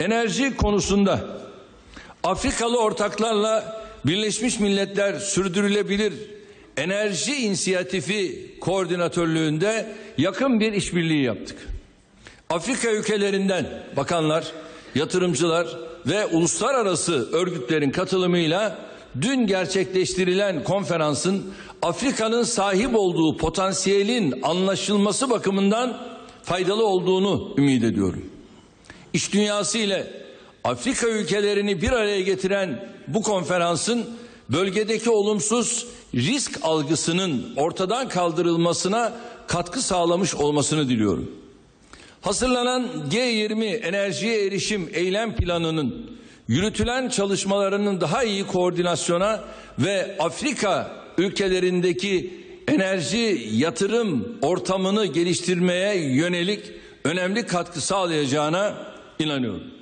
Enerji konusunda Afrikalı ortaklarla Birleşmiş Milletler Sürdürülebilir Enerji İnisiyatifi koordinatörlüğünde yakın bir işbirliği yaptık. Afrika ülkelerinden bakanlar, yatırımcılar ve uluslararası örgütlerin katılımıyla dün gerçekleştirilen konferansın Afrika'nın sahip olduğu potansiyelin anlaşılması bakımından faydalı olduğunu ümit ediyorum. İş dünyası ile Afrika ülkelerini bir araya getiren bu konferansın bölgedeki olumsuz risk algısının ortadan kaldırılmasına katkı sağlamış olmasını diliyorum. Hazırlanan G20 enerjiye erişim eylem planının yürütülen çalışmalarının daha iyi koordinasyona ve Afrika ülkelerindeki enerji yatırım ortamını geliştirmeye yönelik önemli katkı sağlayacağına Inlanıyorum.